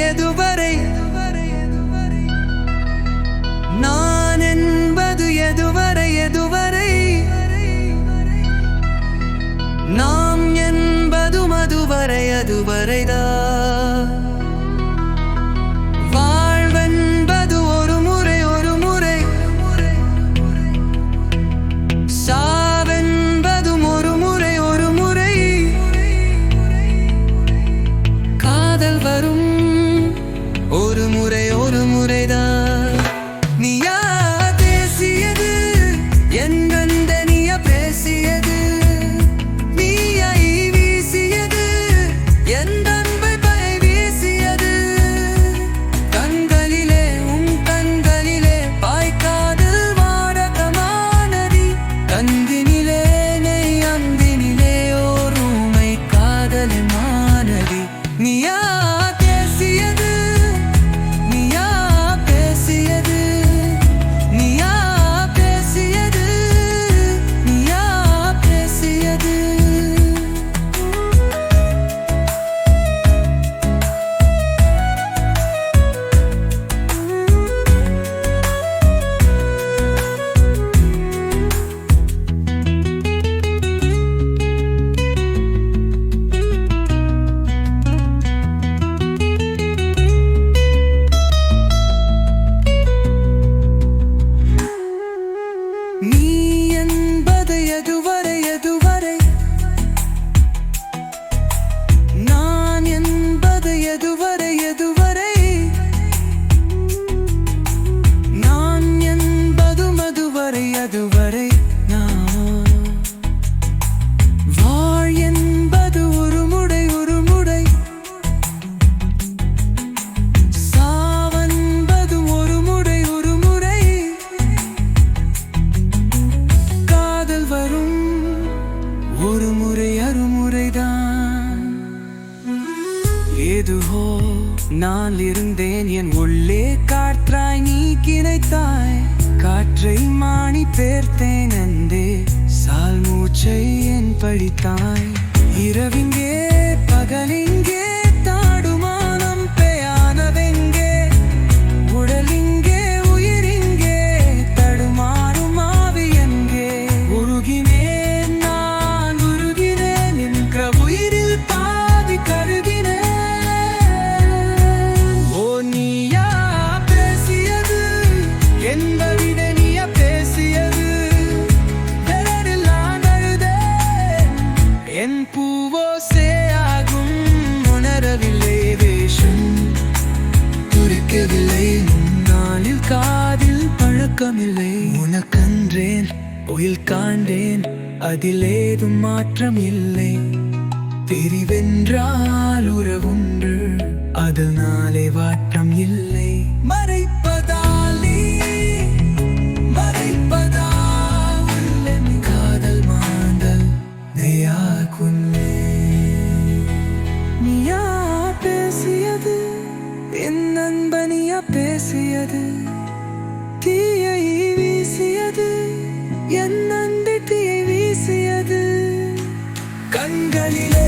எதுவரை நான் இருந்தேன் என் உள்ளே காற்றாய் நீ கிடைத்தாய். காற்றை மாணி பேர்த்தேன் அந்தே சால் மூச்சை என் படித்தாய். இரவிங்கே பகலின் கேட்கவில்லை. முன்னாளில் காதில் பழக்கமில்லை. உனக்கன்றேன் ஒயில் காண்டேன் அதில் ஏதும் மாற்றம் இல்லை தெரிவென்றால் உறவுண்டு அதில் நாளை வாற்றம் இல்லை நண்பனியா பேசியது தீயை வீசியது என் நம்பிக்கையை வீசியது. கண்களிலே